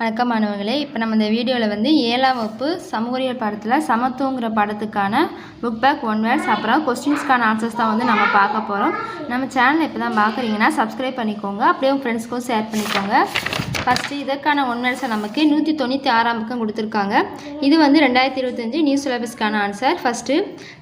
வணக்கம் மாணவர்களே. இப்போ நம்ம இந்த வீடியோவில் வந்து ஏழாம் வகுப்பு சமூகவியல் பாடத்தில் சமத்துவங்கிற பாடத்துக்கான புக் பேக் ஒன் வேர்ஸ் அப்புறம் கொஸ்டின்ஸ்க்கான ஆன்சர்ஸ் தான் வந்து நம்ம பார்க்க போகிறோம் நம்ம சேனலை இப்போ தான் பார்க்குறீங்கன்னா சப்ஸ்கிரைப் பண்ணிக்கோங்க. அப்படியே உங்கள் ஃப்ரெண்ட்ஸ்க்கும் ஷேர் பண்ணிக்கோங்க. ஃபஸ்ட்டு இதற்கான ஒன் வேர்ஸை நமக்கு நூற்றி தொண்ணூற்றி ஆறாம் பக்கம் கொடுத்துருக்காங்க. இது வந்து ரெண்டாயிரத்தி இருபத்தஞ்சு நியூ சிலபஸ்க்கான ஆன்சர் ஃபஸ்ட்டு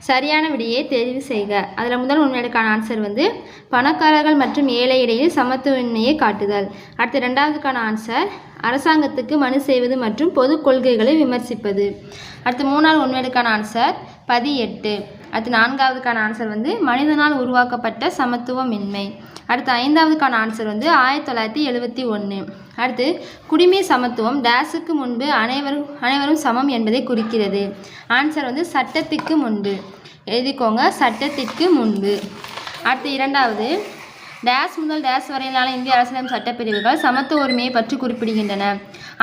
சரியான விடையை தெரிவு செய்க. அதில் முதல் உண்மையான ஆன்சர் வந்து பணக்காரர்கள் மற்றும் ஏழை இடையில் சமத்துவமின்மையை காட்டுதல். அடுத்து ரெண்டாவதுக்கான ஆன்சர் அரசாங்கத்துக்கு மனு செய்வது மற்றும் பொது கொள்கைகளை விமர்சிப்பது. அடுத்து மூணாவது உண்மையுக்கான ஆன்சர் பதிஎட்டு அடுத்து நான்காவதுக்கான ஆன்சர் வந்து மனிதனால் உருவாக்கப்பட்ட சமத்துவமின்மை. அடுத்து ஐந்தாவதுக்கான ஆன்சர் வந்து ஆயிரத்தி தொள்ளாயிரத்தி எழுபத்தி ஒன்று அடுத்து குடிமை சமத்துவம் டேஸுக்கு முன்பு அனைவரும் அனைவரும் சமம் என்பதை குறிக்கிறது. ஆன்சர் வந்து சட்டத்துக்கு முன்பு. எழுதிக்கோங்க சட்டத்திற்கு முன்பு. அடுத்து இரண்டாவது டேஸ் முதல் டேஸ் வரையிலான இந்திய அரசியலமைப்பு சட்டப்பிரிவுகள் சமத்துவ உரிமையை பற்றி குறிப்பிடுகின்றன.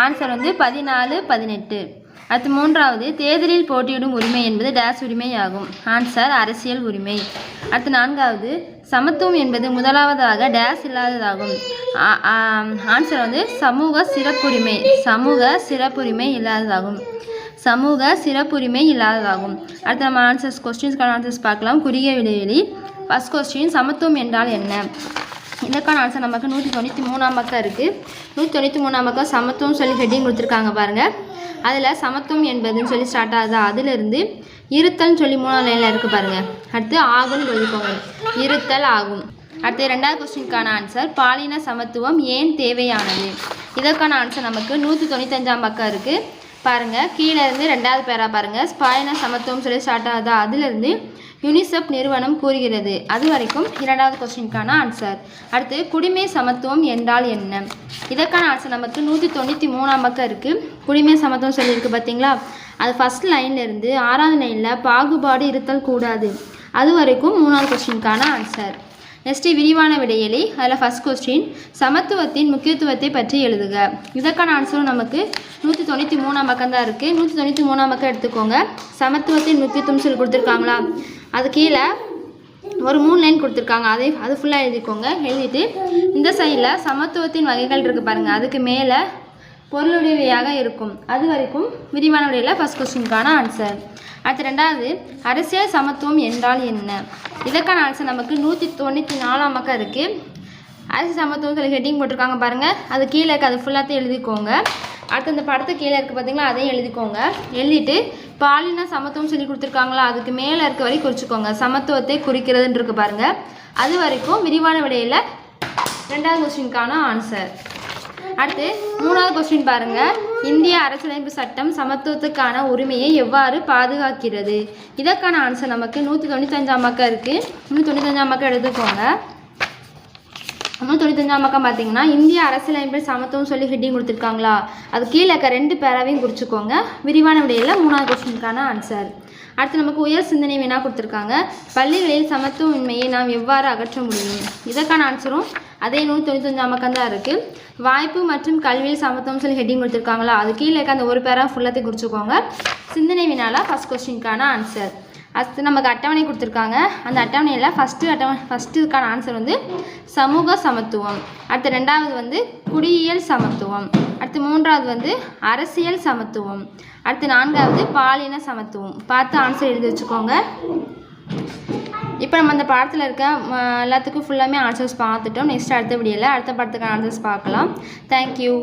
ஆன்சர் வந்து பதினாலு பதினெட்டு. அடுத்து மூன்றாவது தேர்தலில் போட்டியிடும் உரிமை என்பது டேஸ் உரிமை ஆகும் ஆன்சர் அரசியல் உரிமை. அடுத்து நான்காவது சமத்துவம் என்பது முதலாவதாக டேஸ் இல்லாததாகும். ஆன்சர் வந்து சமூக சிறப்புரிமை சமூக சிறப்புரிமை இல்லாததாகும். சமூக சிறப்புரிமை இல்லாததாகும். அடுத்து நம்ம ஆன்சர்ஸ் கொஸ்டின்ஸ்க்கான ஆன்சர்ஸ் பார்க்கலாம். குறுகிய இடைவெளி ஃபஸ்ட் கொஸ்டின் சமத்துவம் என்றால் என்ன? இதற்கான ஆன்சர் நமக்கு நூற்றி தொண்ணூற்றி மூணாம் பக்கம் இருக்குது நூற்றி தொண்ணூற்றி மூணாம் பக்கம் சமத்துவம் சொல்லி ஹெட்டிங் கொடுத்துருக்காங்க பாருங்கள் அதில் சமத்துவம் என்பதுன்னு சொல்லி ஸ்டார்ட் ஆகுது. அதிலிருந்து இருத்தல்னு சொல்லி மூணாம் லைனில் இருக்குது பாருங்கள் அடுத்து ஆகும்னு எழுதிக்கோங்க இருத்தல் ஆகும். அடுத்து ரெண்டாவது கொஸ்டினுக்கான ஆன்சர் பாலின சமத்துவம் ஏன் தேவையானது? இதற்கான ஆன்சர் நமக்கு நூற்றி தொண்ணூத்தஞ்சாம் பக்கம் இருக்குது பாருங்கள் கீழே இருந்து ரெண்டாவது பேரா பாருங்கள் ஸ்பாயின சமத்துவம் சொல்லி ஸ்டார்ட் ஆகுது. அதிலிருந்து யுனிசெஃப் நிறுவனம் கூறுகிறது. அது வரைக்கும் இரண்டாவது கொஸ்டினுக்கான ஆன்சர் அடுத்து குடிமை சமத்துவம் என்றால் என்ன? இதற்கான ஆன்சர் நமக்கு நூற்றி தொண்ணூற்றி மூணாம் பக்கம் இருக்குது குடிமை சமத்துவம் சொல்லியிருக்கு பார்த்தீங்களா? அது ஃபஸ்ட் லைன்லேருந்து ஆறாவது லைனில் பாகுபாடு இருத்தல் கூடாது. அது வரைக்கும் மூணாவது கொஸ்டினுக்கான ஆன்சர் நெக்ஸ்ட்டு விரிவான விடையிலே அதில் ஃபஸ்ட் கொஸ்டின் சமத்துவத்தின் முக்கியத்துவத்தை பற்றி எழுதுக. இதற்கான ஆன்சரும் நமக்கு நூற்றி தொண்ணூற்றி மூணாம் பக்கம் தான் இருக்குது நூற்றி தொண்ணூற்றி மூணாம் பக்கம் எடுத்துக்கோங்க. சமத்துவத்தின் முக்கியத்துவம் சொல்லி கொடுத்துருக்காங்களா? அது கீழே ஒரு மூணு லைன் கொடுத்துருக்காங்க. அதை அது ஃபுல்லாக எழுதிக்கோங்க. எழுதிட்டு இந்த சைடில் சமத்துவத்தின் வகைகள் இருக்குது பாருங்கள் அதுக்கு மேலே பொருளுடையவையாக இருக்கும். அது வரைக்கும் விரிவான விடையில் ஃபஸ்ட் கொஸ்டினுக்கான ஆன்சர் அடுத்து ரெண்டாவது அரசியல் சமத்துவம் என்றால் என்ன? இதற்கான ஆன்சர் நமக்கு நூற்றி தொண்ணூற்றி நாலாம் பக்கம் இருக்குது அரசியல் சமத்துவம் சொல்லி ஹெட்டிங் போட்டிருக்காங்க பாருங்கள் அது கீழே இருக்குது அது ஃபுல்லாத்தையும் எழுதிக்கோங்க. அடுத்து அந்த படத்து கீழே இருக்குது பார்த்தீங்களா அதையும் எழுதிக்கோங்க. எழுதிட்டு பாலின சமத்துவம் சொல்லி கொடுத்துருக்காங்களா அதுக்கு மேலே இருக்க வரைக்கும் குறிச்சிக்கோங்க. சமத்துவத்தை குறிக்கிறதுன்னு இருக்கு பாருங்கள் அது வரைக்கும் விரிவான விடையில் ரெண்டாவது கொஸ்டினுக்கான ஆன்சர் அடுத்து மூணாவது கொஸ்டின் பாருங்க. இந்திய அரசியலமைப்பு சட்டம் சமத்துவத்துக்கான உரிமையை எவ்வாறு பாதுகாக்கிறது? இதற்கான ஆன்சர் நமக்கு நூற்றி தொண்ணூத்தஞ்சாம் பக்கம் இருக்குது நூற்றி தொண்ணூத்தஞ்சாம் பக்கம் எடுத்துக்கோங்க. இன்னும் தொண்ணூத்தஞ்சாம் பக்கம் பார்த்தீங்கன்னா இந்திய அரசியலமைப்பில் சமத்துவம் சொல்லி ஹெட்டிங் கொடுத்துருக்காங்களா? அது கீழே இருக்க ரெண்டு பேராவையும் குறிச்சிக்கோங்க. விரிவான விடையில் மூணாவது கொஸ்டினுக்கான ஆன்சர் அடுத்து நமக்கு உயர் சிந்தனை வினா கொடுத்துருக்காங்க. பள்ளிகளில் சமத்துவமின்மையை நாம் எவ்வாறு அகற்ற முடியும்? இதற்கான ஆன்சரும் அதே நூற்றி தொண்ணூத்தஞ்சாம் பக்கம் தான் இருக்குது வாய்ப்பு மற்றும் கல்வியில் சமத்துவம் சொல்லி ஹெட்டிங் கொடுத்துருக்காங்களா? அது கீழே இருக்க அந்த ஒரு பேராக ஃபுல்லாத்தையும் குறிச்சிக்கோங்க. சிந்தனை வினால ஃபஸ்ட் கொஸ்டினுக்கான ஆன்சர் அடுத்து நமக்கு அட்டவணை கொடுத்துருக்காங்க. அந்த அட்டவணையில் ஃபஸ்ட்டு அட்டவணை ஃபஸ்ட்டு இதுக்கான ஆன்சர் வந்து சமூக சமத்துவம். அடுத்து ரெண்டாவது வந்து குடியியல் சமத்துவம். அடுத்து மூன்றாவது வந்து அரசியல் சமத்துவம். அடுத்து நான்காவது பாலின சமத்துவம். பார்த்து ஆன்சர் எழுதி வச்சுக்கோங்க. இப்போ நம்ம அந்த பாடத்தில் இருக்க எல்லாத்துக்கும் ஃபுல்லாமே ஆன்சர்ஸ் பார்த்துட்டோம். நெக்ஸ்ட் அடுத்த வீடியோவில் அடுத்த படத்துக்கான ஆன்சர்ஸ் பார்க்கலாம். தேங்க்யூ